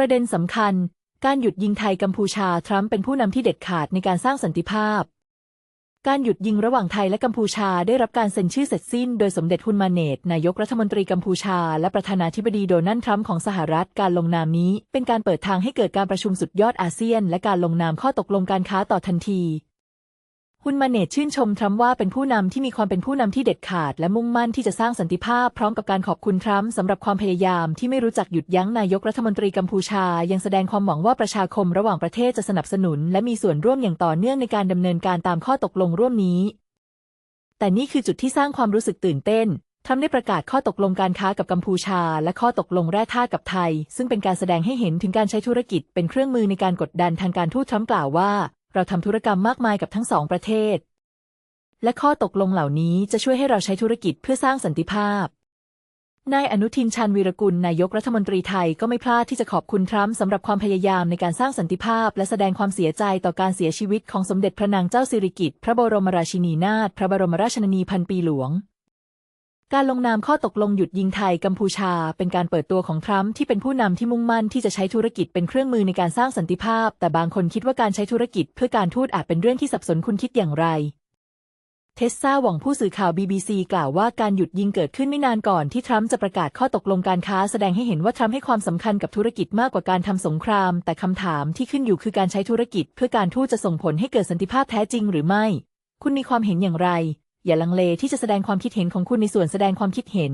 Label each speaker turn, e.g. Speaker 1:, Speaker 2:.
Speaker 1: ประเด็นสำคัญ การหยุดยิงไทยกัมพูชาทรัมป์เป็นผู้นำที่เด็ดขาดในการสร้างสันติภาพ การหยุดยิงระหว่างไทยและกัมพูชาได้รับการเซ็นชื่อเสร็จสิ้น โดยสมเด็จฮุนมาเนตนายกรัฐมนตรีกัมพูชา และประธานาธิบดีโดนัลด์ทรัมป์ของสหรัฐการลงนามนี้ เป็นการเปิดทางให้เกิดการประชุมสุดยอดอาเซียน และการลงนามข้อตกลงการค้าต่อทันที ฮุนมาเนตชื่นชมทรัมป์ว่าเป็นผู้นำที่มีความเป็นผู้นำที่เด็ดขาด และมุ่งมั่นที่จะสร้างสันติภาพพร้อมกับการขอบคุณทรัมป์สำหรับความพยายามที่ไม่รู้จักหยุดยั้งนายกรัฐมนตรีกัมพูชา ยังแสดงความหวังว่าประชาคมระหว่างประเทศจะสนับสนุน และมีส่วนร่วมอย่างต่อเนื่องในการดำเนินการตามข้อตกลงร่วมนี้ แต่นี่คือจุดที่สร้างความรู้สึกตื่นเต้นทรัมป์ได้ประกาศข้อตกลงการค้ากับกัมพูชา และข้อตกลงแร่ธาตุกับไทย ซึ่งเป็นการแสดงให้เห็นถึงการใช้ธุรกิจเป็นเครื่องมือในการกดดันทางการทูตทรัมป์กล่าวว่า เราทำธุรกรรมมากมายกับทั้งสองประเทศ และข้อตกลงเหล่านี้จะช่วยให้เราใช้ธุรกิจเพื่อสร้างสันติภาพ นายอนุทินชาญวีรกุลนายกรัฐมนตรีไทยก็ไม่พลาดที่จะขอบคุณทรัมป์สำหรับความพยายามในการสร้างสันติภาพ และแสดงความเสียใจต่อการเสียชีวิตของสมเด็จพระนางเจ้าสิริกิติ์พระบรมราชินีนาถพระบรมราชชนนีพันปีหลวง การลงนามข้อตกลงหยุดยิงไทยกัมพูชา เป็นการเปิดตัวของทรัมป์ที่เป็นผู้นำที่มุ่งมั่นที่จะใช้ธุรกิจเป็นเครื่องมือในการสร้างสันติภาพ แต่บางคนคิดว่าการใช้ธุรกิจเพื่อการทูตอาจเป็นเรื่องที่สับสนคุณคิดอย่างไร เทสซาหวังผู้สื่อข่าว BBC กล่าวว่าการหยุดยิงเกิดขึ้นไม่นานก่อนที่ทรัมป์จะประกาศข้อตกลงการค้าแสดงให้เห็นว่าทรัมป์ให้ความสำคัญกับธุรกิจมากกว่าการทำสงคราม แต่คำถามที่ขึ้นอยู่คือการใช้ธุรกิจ เพื่อการทูตจะส่งผลให้เกิดสันติภาพแท้จริงหรือไม่ คุณมีความเห็นอย่างไร อย่าลังเลที่จะแสดงความคิดเห็นของคุณในส่วนแสดงความคิดเห็น